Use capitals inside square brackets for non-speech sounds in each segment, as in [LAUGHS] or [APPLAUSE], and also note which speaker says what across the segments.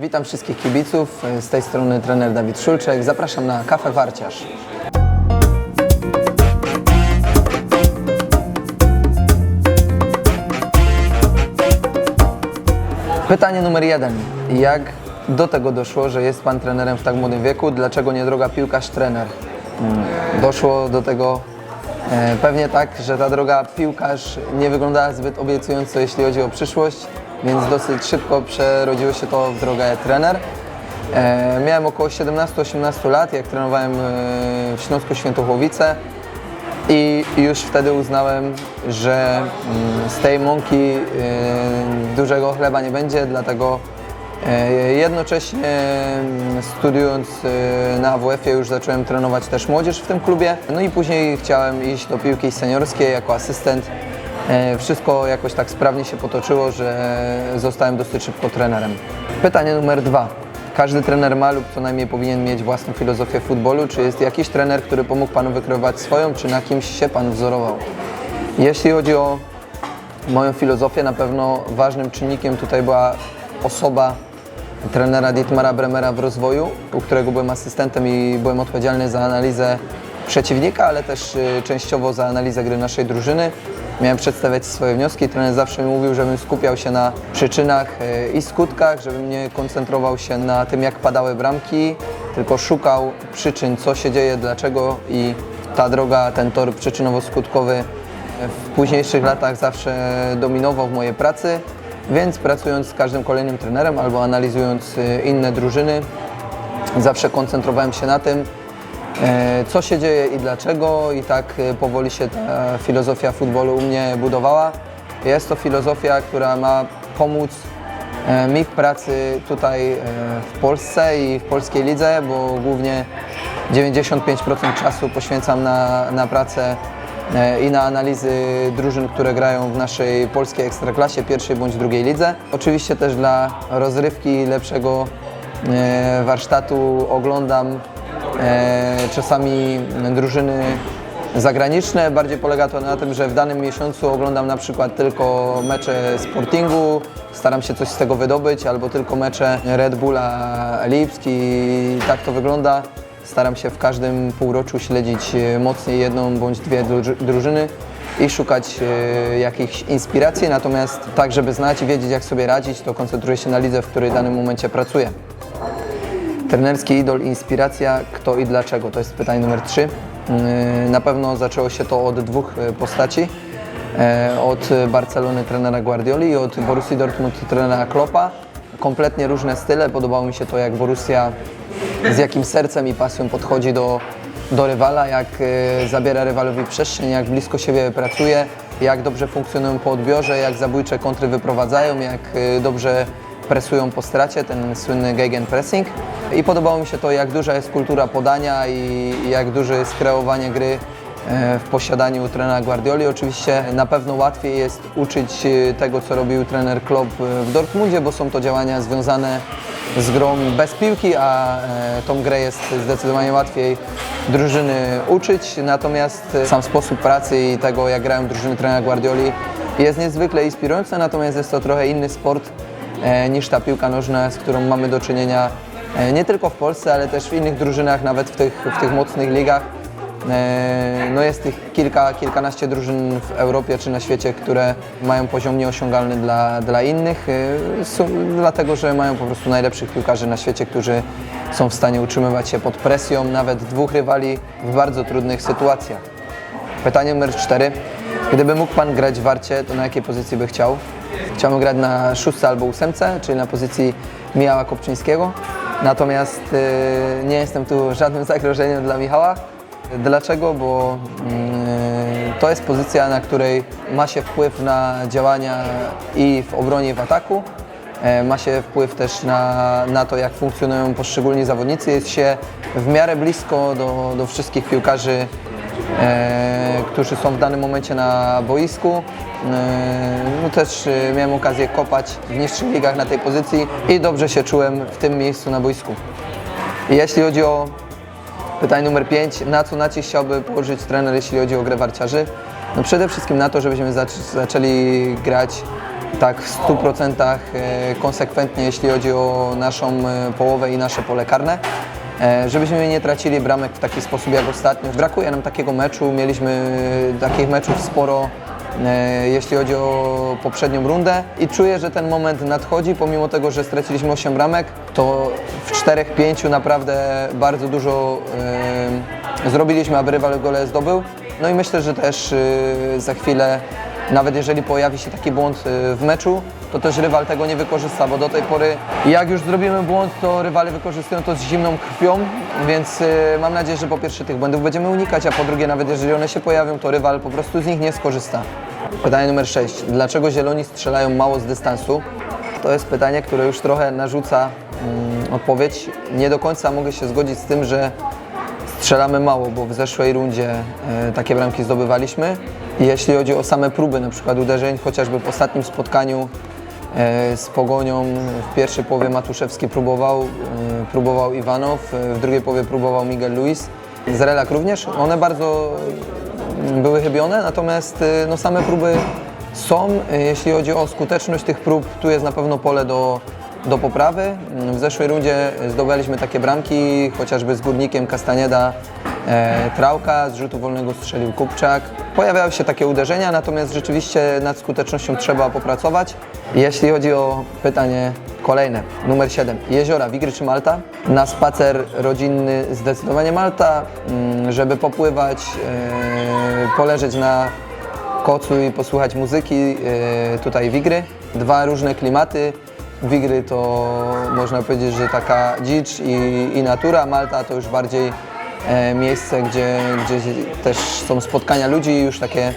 Speaker 1: Witam wszystkich kibiców, z tej strony trener Dawid Szulczek. Zapraszam na kafę Warciarz. Pytanie numer jeden. Jak do tego doszło, że jest Pan trenerem w tak młodym wieku? Dlaczego nie droga piłkarz-trener? Mm, Doszło do tego e, pewnie tak, że ta droga piłkarz nie wyglądała zbyt obiecująco, jeśli chodzi o przyszłość, więc dosyć szybko przerodziło się to w drogę trener. E, Miałem około 17-18 lat, jak trenowałem e, w Śląsku Świętochłowice. I już wtedy uznałem, że mm, z tej mąki y, dużego chleba nie będzie, dlatego y, jednocześnie mm, studiując na AWF-ie już zacząłem trenować też młodzież w tym klubie. No i później chciałem iść do piłki seniorskiej jako asystent. Y, Wszystko jakoś tak sprawnie się potoczyło, że zostałem dosyć szybko trenerem. Pytanie numer dwa. Każdy trener ma lub co najmniej powinien mieć własną filozofię futbolu. Czy jest jakiś trener, który pomógł Panu wykreować swoją, czy na kimś się Pan wzorował? Jeśli chodzi o moją filozofię, na pewno ważnym czynnikiem tutaj była osoba trenera Dietmara Bremera w rozwoju, u którego byłem asystentem i byłem odpowiedzialny za analizę przeciwnika, ale też y, częściowo za analizę gry naszej drużyny. Miałem przedstawiać swoje wnioski. Trener zawsze mi mówił, żebym skupiał się na przyczynach y, i skutkach, żebym nie koncentrował się na tym, jak padały bramki, tylko szukał przyczyn, co się dzieje, dlaczego i ta droga, ten tor przyczynowo-skutkowy w późniejszych latach zawsze dominował w mojej pracy, więc pracując z każdym kolejnym trenerem albo analizując y, inne drużyny, zawsze koncentrowałem się na tym, e, co się dzieje i dlaczego i tak e, powoli się ta filozofia futbolu u mnie budowała. Jest to filozofia, która ma pomóc e, mi w pracy tutaj e, w Polsce i w polskiej lidze, bo głównie 95% czasu poświęcam na, na pracę e, i na analizy drużyn, które grają w naszej polskiej ekstraklasie, pierwszej bądź drugiej lidze. Oczywiście też dla rozrywki, lepszego e, warsztatu oglądam e, czasami drużyny zagraniczne. Bardziej polega to na tym, że w danym miesiącu oglądam na przykład tylko mecze Sportingu, staram się coś z tego wydobyć, albo tylko mecze Red Bulla Lipsk i tak to wygląda. Staram się w każdym półroczu śledzić e, mocniej jedną bądź dwie dru- drużyny i szukać e, jakichś inspiracji, natomiast tak, żeby znać i wiedzieć jak sobie radzić, to koncentruję się na lidze, w której w danym momencie pracuję. Trenerski idol, inspiracja, kto i dlaczego? To jest pytanie numer trzy. Yy, Na pewno zaczęło się to od dwóch e, postaci. E, Od Barcelony trenera Guardioli i od Borussii Dortmund trenera Kloppa. Kompletnie różne style. Podobało mi się to, jak Borussia z jakim sercem i pasją podchodzi do, do rywala, jak e, zabiera rywalowi przestrzeń, jak blisko siebie pracuje, jak dobrze funkcjonują po odbiorze, jak zabójcze kontry wyprowadzają, jak dobrze presują po stracie, ten słynny gegenpressing. I podobało mi się to, jak duża jest kultura podania i jak duże jest kreowanie gry e, w posiadaniu trenera Guardioli. Oczywiście na pewno łatwiej jest uczyć e, tego, co robił trener Klopp e, w Dortmundzie, bo są to działania związane z grą bez piłki, a tą grę jest zdecydowanie łatwiej drużyny uczyć. Natomiast sam sposób pracy i tego, jak grają drużyny trenera Guardioli jest niezwykle inspirujący, natomiast jest to trochę inny sport niż ta piłka nożna, z którą mamy do czynienia e, nie tylko w Polsce, ale też w innych drużynach, nawet w tych, w tych mocnych ligach. E, No jest tych kilka, kilkanaście drużyn w Europie czy na świecie, które mają poziom nieosiągalny dla, dla innych, e, są, dlatego że mają po prostu najlepszych piłkarzy na świecie, którzy są w stanie utrzymywać się pod presją nawet dwóch rywali w bardzo trudnych sytuacjach. Pytanie numer cztery. Gdyby mógł Pan grać w Warcie, to na jakiej pozycji by chciał? Chciałbym grać na szóstce albo ósemce, czyli na pozycji Michała Kopczyńskiego. Natomiast y, nie jestem tu żadnym [LAUGHS] zagrożeniem dla Michała. Dlaczego? Bo mm, to jest pozycja, na której ma się wpływ na działania i w obronie, i w ataku. E, Ma się wpływ też na, na to, jak funkcjonują poszczególni zawodnicy. Jest się w miarę blisko do, do wszystkich piłkarzy e, którzy są w danym momencie na boisku. E, no też e, miałem okazję kopać w niższych ligach na tej pozycji i dobrze się czułem w tym miejscu na boisku. Jeśli chodzi o pytanie numer 5, na co nacisk chciałby położyć trener, jeśli chodzi o grę warciarzy? No przede wszystkim na to, żebyśmy zac- zaczęli grać tak w 100% e, konsekwentnie, jeśli chodzi o naszą połowę i nasze pole karne. E, Żebyśmy nie tracili bramek w taki sposób jak ostatnio. Brakuje nam takiego meczu, mieliśmy takich meczów sporo, jeśli chodzi o poprzednią rundę i czuję, że ten moment nadchodzi, pomimo tego, że straciliśmy 8 bramek, to w 4-5 naprawdę bardzo dużo e, zrobiliśmy, aby rywal gole zdobył. No i myślę, że też e, za chwilę nawet jeżeli pojawi się taki błąd w meczu, to też rywal tego nie wykorzysta, bo do tej pory jak już zrobimy błąd, to rywale wykorzystują to z zimną krwią, więc mam nadzieję, że po pierwsze tych błędów będziemy unikać, a po drugie nawet jeżeli one się pojawią, to rywal po prostu z nich nie skorzysta. Pytanie numer 6. Dlaczego zieloni strzelają mało z dystansu? To jest pytanie, które już trochę narzuca mm, odpowiedź. Nie do końca mogę się zgodzić z tym, że strzelamy mało, bo w zeszłej rundzie e, takie bramki zdobywaliśmy. Jeśli chodzi o same próby, na przykład uderzeń, chociażby w ostatnim spotkaniu e, z Pogonią w pierwszej połowie Matuszewski próbował, e, próbował Iwanow, w drugiej połowie próbował Miguel Luis. Z Relak również. One bardzo były chybione, natomiast e, no, same próby są. E, Jeśli chodzi o skuteczność tych prób, tu jest na pewno pole do, do poprawy. W zeszłej rundzie zdobyliśmy takie bramki, chociażby z Górnikiem Kastanieda Trałka, z rzutu wolnego strzelił Kupczak. Pojawiały się takie uderzenia, natomiast rzeczywiście nad skutecznością trzeba popracować. Jeśli chodzi o pytanie kolejne, numer 7. Jeziora, Wigry czy Malta? Na spacer rodzinny zdecydowanie Malta, mm, żeby popływać, e, poleżeć na kocu i posłuchać muzyki, e, tutaj Wigry. Dwa różne klimaty. Wigry to można powiedzieć, że taka dzicz i, i natura, Malta to już bardziej e, miejsce, gdzie, gdzie też są spotkania ludzi, już takie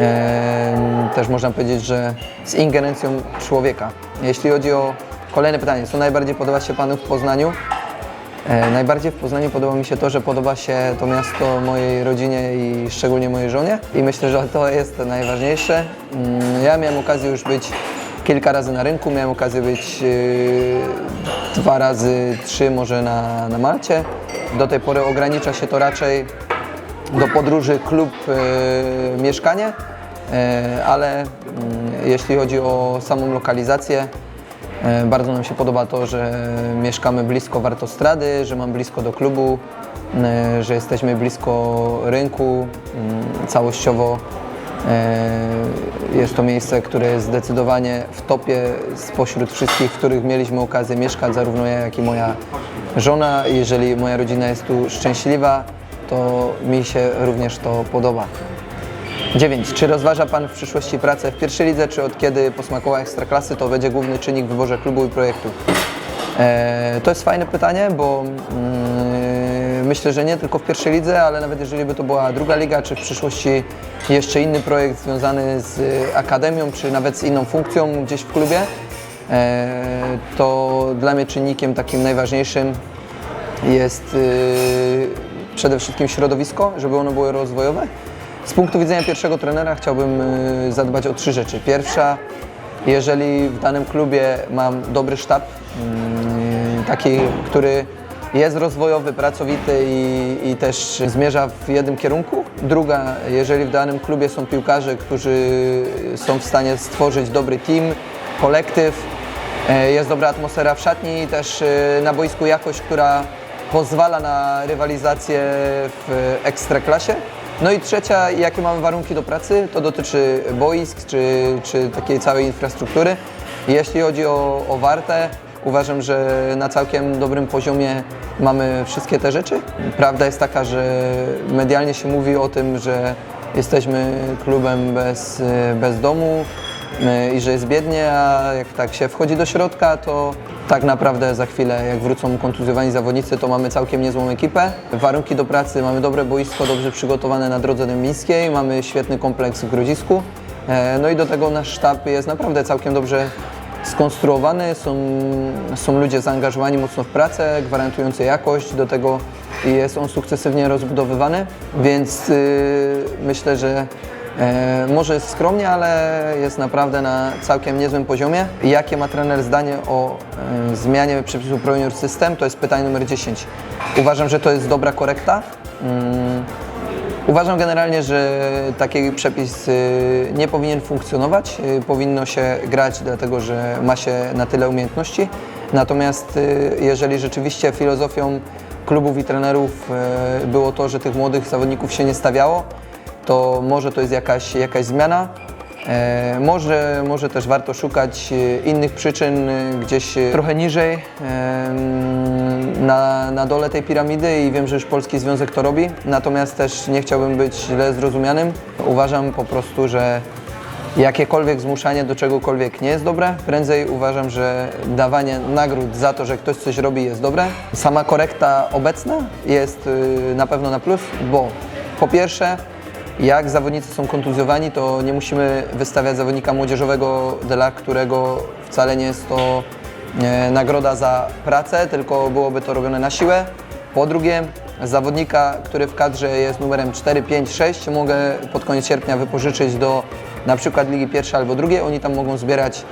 Speaker 1: e, też można powiedzieć, że z ingerencją człowieka. Jeśli chodzi o kolejne pytanie, co najbardziej podoba się Panu w Poznaniu? E, Najbardziej w Poznaniu podoba mi się to, że podoba się to miasto mojej rodzinie i szczególnie mojej żonie i myślę, że to jest najważniejsze. Mm, Ja miałem okazję już być kilka razy na rynku, miałem okazję być e, dwa razy, trzy może na, na Malcie. Do tej pory ogranicza się to raczej do podróży klub, e, mieszkanie, e, ale mm, jeśli chodzi o samą lokalizację, Bardzo nam się podoba to, że mieszkamy blisko Wartostrady, że mam blisko do klubu, że jesteśmy blisko rynku. Całościowo jest to miejsce, które jest zdecydowanie w topie spośród wszystkich, w których mieliśmy okazję mieszkać, zarówno ja, jak i moja żona. Jeżeli moja rodzina jest tu szczęśliwa, to mi się również to podoba. 9. Czy rozważa Pan w przyszłości pracę w pierwszej lidze, czy od kiedy posmakowała Ekstraklasy to będzie główny czynnik w wyborze klubu i projektu? E, to jest fajne pytanie, bo mm, myślę, że nie tylko w pierwszej lidze, ale nawet jeżeli by to była druga liga, czy w przyszłości jeszcze inny projekt związany z akademią, czy nawet z inną funkcją gdzieś w klubie, e, to dla mnie czynnikiem takim najważniejszym jest y, przede wszystkim środowisko, żeby ono było rozwojowe. Z punktu widzenia pierwszego trenera chciałbym zadbać o trzy rzeczy. Pierwsza, jeżeli w danym klubie mam dobry sztab, mm, taki, który jest rozwojowy, pracowity i, i też zmierza w jednym kierunku. Druga, jeżeli w danym klubie są piłkarze, którzy są w stanie stworzyć dobry team, kolektyw, E, Jest dobra atmosfera w szatni i też e, na boisku jakość, która pozwala na rywalizację w ekstraklasie. No i trzecia, jakie mamy warunki do pracy, to dotyczy boisk czy, czy takiej całej infrastruktury. Jeśli chodzi o, o Wartę, uważam, że na całkiem dobrym poziomie mamy wszystkie te rzeczy. Prawda jest taka, że medialnie się mówi o tym, że jesteśmy klubem bez, bez domu, e, i że jest biednie, a jak tak się wchodzi do środka, to tak naprawdę za chwilę, jak wrócą kontuzjowani zawodnicy, to mamy całkiem niezłą ekipę. Warunki do pracy, mamy dobre boisko, dobrze przygotowane na drodze dębińskiej, mamy świetny kompleks w Grodzisku. E, No i do tego nasz sztab jest naprawdę całkiem dobrze skonstruowany, są, są ludzie zaangażowani mocno w pracę, gwarantujący jakość, do tego jest on sukcesywnie rozbudowywany, więc y, myślę, że e, może jest skromnie, ale jest naprawdę na całkiem niezłym poziomie. Jakie ma trener zdanie o e, zmianie przepisu Pro System? To jest pytanie numer 10. Uważam, że to jest dobra korekta. Mm, Uważam generalnie, że taki przepis y, nie powinien funkcjonować. Y, Powinno się grać, dlatego że ma się na tyle umiejętności. Natomiast y, jeżeli rzeczywiście filozofią klubów i trenerów było to, że tych młodych zawodników się nie stawiało, to może to jest jakaś, jakaś zmiana. E, może, może też warto szukać e, innych przyczyn e, gdzieś trochę niżej mm, na, na dole tej piramidy i wiem, że już Polski Związek to robi, natomiast też nie chciałbym być źle zrozumianym. Uważam po prostu, że jakiekolwiek zmuszanie do czegokolwiek nie jest dobre. Prędzej uważam, że dawanie nagród za to, że ktoś coś robi jest dobre. Sama korekta obecna jest y, na pewno na plus, bo po pierwsze jak zawodnicy są kontuzjowani, to nie musimy wystawiać zawodnika młodzieżowego, dla którego wcale nie jest to e, nagroda za pracę, tylko byłoby to robione na siłę. Po drugie, zawodnika, który w kadrze jest numerem 4, 5, 6, mogę pod koniec sierpnia wypożyczyć do na przykład Ligi Pierwszej albo drugiej. Oni tam mogą zbierać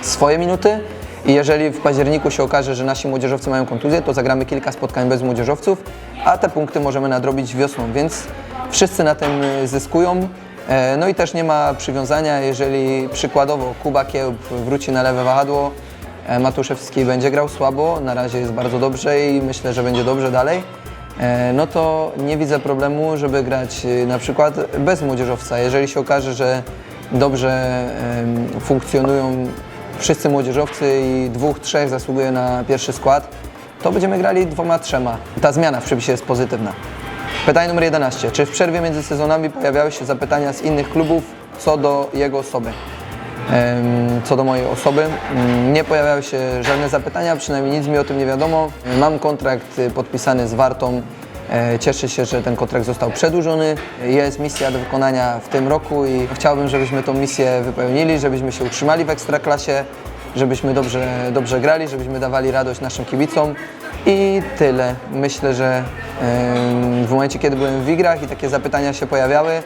Speaker 1: swoje minuty i jeżeli w październiku się okaże, że nasi młodzieżowcy mają kontuzję, to zagramy kilka spotkań bez młodzieżowców, a te punkty możemy nadrobić wiosną, więc wszyscy na tym y, zyskują. E, No i też nie ma przywiązania, jeżeli przykładowo Kuba Kiełb wróci na lewe wahadło, e, Matuszewski będzie grał słabo, na razie jest bardzo dobrze i myślę, że będzie dobrze dalej, e, no to nie widzę problemu, żeby grać na przykład bez młodzieżowca. Jeżeli się okaże, że dobrze funkcjonują wszyscy młodzieżowcy i dwóch, trzech zasługuje na pierwszy skład, to będziemy grali dwoma, trzema. Ta zmiana w przepisie jest pozytywna. Pytanie numer 11. Czy w przerwie między sezonami pojawiały się zapytania z innych klubów co do jego osoby? Co do mojej osoby, mm, nie pojawiały się żadne zapytania, przynajmniej nic mi o tym nie wiadomo. Mam kontrakt y, podpisany z Wartą. E, Cieszę się, że ten kontrakt został przedłużony. Jest misja do wykonania w tym roku i chciałbym, żebyśmy tą misję wypełnili, żebyśmy się utrzymali w Ekstraklasie, żebyśmy dobrze, dobrze grali, żebyśmy dawali radość naszym kibicom i tyle. Myślę, że w momencie, kiedy byłem w Wigrach i takie zapytania się pojawiały,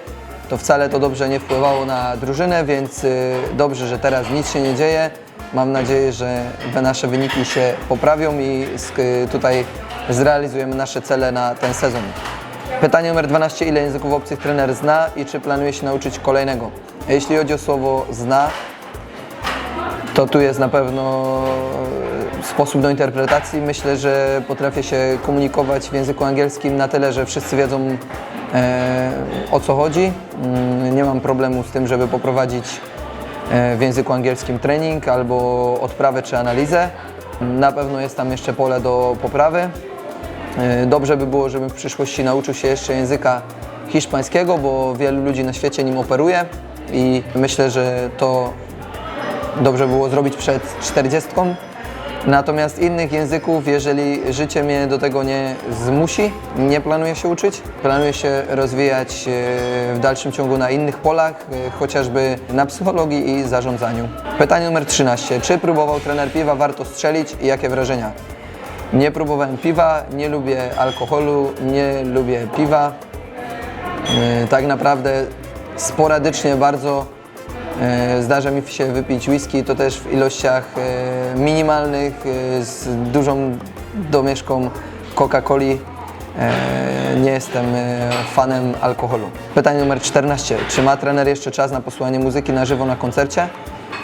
Speaker 1: to wcale to dobrze nie wpływało na drużynę, więc y, dobrze, że teraz nic się nie dzieje. Mam nadzieję, że nasze wyniki się poprawią i tutaj zrealizujemy nasze cele na ten sezon. Pytanie numer 12. Ile języków obcych trener zna i czy planuje się nauczyć kolejnego? Jeśli chodzi o słowo zna, to tu jest na pewno e, sposób do interpretacji. Myślę, że potrafię się komunikować w języku angielskim na tyle, że wszyscy wiedzą e, o co chodzi. Mm, Nie mam problemu z tym, żeby poprowadzić e, w języku angielskim trening albo odprawę czy analizę. Na pewno jest tam jeszcze pole do poprawy. E, Dobrze by było, żebym w przyszłości nauczył się jeszcze języka hiszpańskiego, bo wielu ludzi na świecie nim operuje i myślę, że to dobrze było zrobić przed 40. Natomiast innych języków, jeżeli życie mnie do tego nie zmusi, nie planuję się uczyć. Planuję się rozwijać e, w dalszym ciągu na innych polach, e, chociażby na psychologii i zarządzaniu. Pytanie numer 13. Czy próbował trener piwa warto strzelić i jakie wrażenia? Nie próbowałem piwa, nie lubię alkoholu, nie lubię piwa. E, Tak naprawdę sporadycznie bardzo zdarza mi się wypić whisky, to też w ilościach e, minimalnych, e, z dużą domieszką Coca-Coli. E, Nie jestem e, fanem alkoholu. Pytanie numer 14. Czy ma trener jeszcze czas na posłuchanie muzyki na żywo na koncercie?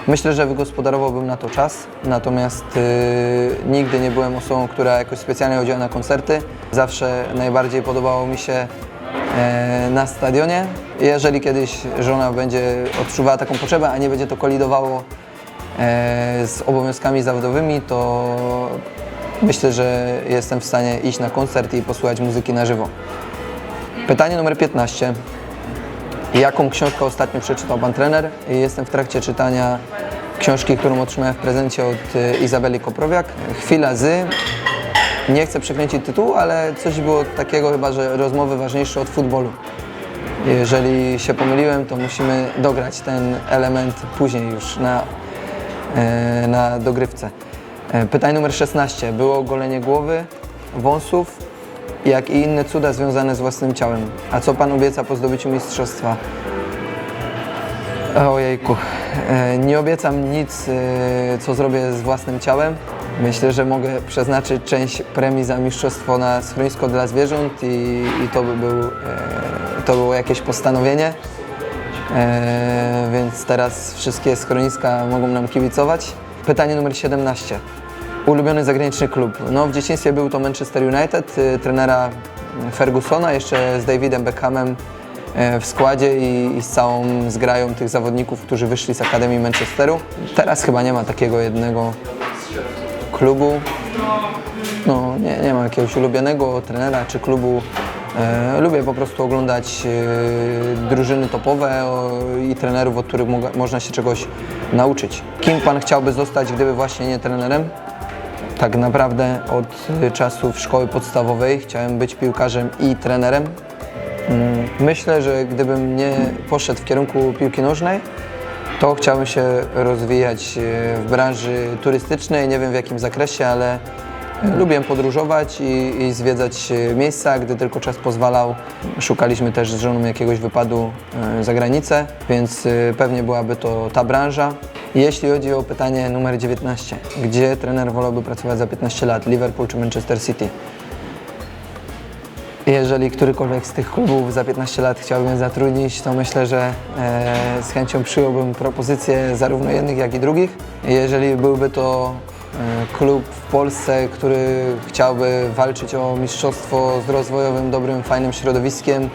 Speaker 1: Myślę, że wygospodarowałbym na to czas, natomiast e, nigdy nie byłem osobą, która jakoś specjalnie chodziła na koncerty. Zawsze najbardziej podobało mi się e, na stadionie. Jeżeli kiedyś żona będzie odczuwała taką potrzebę, a nie będzie to kolidowało e, z obowiązkami zawodowymi, to myślę, że jestem w stanie iść na koncert i posłuchać muzyki na żywo. Pytanie numer 15. Jaką książkę ostatnio przeczytał Pan trener? Jestem w trakcie czytania książki, którą otrzymałem w prezencie od e, Izabeli Koprowiak. Chwila z. Nie chcę przekręcić tytułu, ale coś było takiego chyba, że rozmowy ważniejsze od futbolu. Jeżeli się pomyliłem, to musimy dograć ten element później już na, e, na dogrywce. E, Pytanie numer 16. Było golenie głowy, wąsów, jak i inne cuda związane z własnym ciałem. A co Pan obieca po zdobyciu mistrzostwa? Ojejku, nie obiecam nic, e, co zrobię z własnym ciałem. Myślę, że mogę przeznaczyć część premii za mistrzostwo na schronisko dla zwierząt i, i to by był, e, to było jakieś postanowienie. E, więc teraz wszystkie schroniska mogą nam kibicować. Pytanie numer 17. Ulubiony zagraniczny klub. No, w dzieciństwie był to Manchester United, trenera Fergusona, jeszcze z Davidem Beckhamem e, w składzie i, i z całą zgrają tych zawodników, którzy wyszli z Akademii Manchesteru. Teraz chyba nie ma takiego jednego klubu. No, nie, nie ma jakiegoś ulubionego trenera czy klubu. E, lubię po prostu oglądać e, drużyny topowe o, i trenerów, od których można się czegoś nauczyć. Kim Pan chciałby zostać, gdyby właśnie nie trenerem? Tak naprawdę od y, czasów szkoły podstawowej chciałem być piłkarzem i trenerem. Mm, Myślę, że gdybym nie poszedł w kierunku piłki nożnej, to chciałbym się rozwijać y, w branży turystycznej. Nie wiem w jakim zakresie, ale y, lubię podróżować i, i zwiedzać y, miejsca, gdy tylko czas pozwalał. Szukaliśmy też z żoną jakiegoś wypadu za granicę, więc pewnie byłaby to ta branża. Jeśli chodzi o pytanie numer 19, gdzie trener wolałby pracować za 15 lat, Liverpool czy Manchester City? Jeżeli którykolwiek z tych klubów za 15 lat chciałbym zatrudnić, to myślę, że e, z chęcią przyjąłbym propozycje zarówno jednych, jak i drugich. Jeżeli byłby to e, klub w Polsce, który chciałby walczyć o mistrzostwo z rozwojowym, dobrym, fajnym środowiskiem,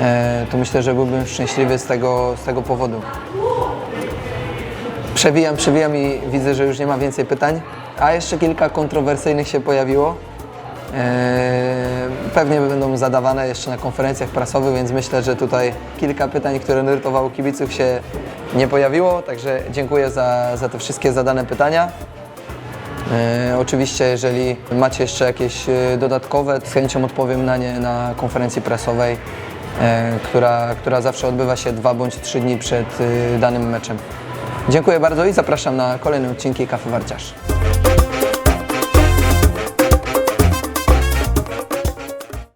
Speaker 1: e, to myślę, że byłbym szczęśliwy z tego, z tego powodu. Przewijam, przewijam i widzę, że już nie ma więcej pytań. A jeszcze kilka kontrowersyjnych się pojawiło. Eee, Pewnie będą zadawane jeszcze na konferencjach prasowych, więc myślę, że tutaj kilka pytań, które nurtowało kibiców się nie pojawiło. Także dziękuję za, za te wszystkie zadane pytania. E, oczywiście, jeżeli macie jeszcze jakieś e, dodatkowe, z chęcią odpowiem na nie na konferencji prasowej, e, która, która zawsze odbywa się dwa bądź trzy dni przed e, danym meczem. Dziękuję bardzo i zapraszam na kolejne odcinki Kawy Warciarz.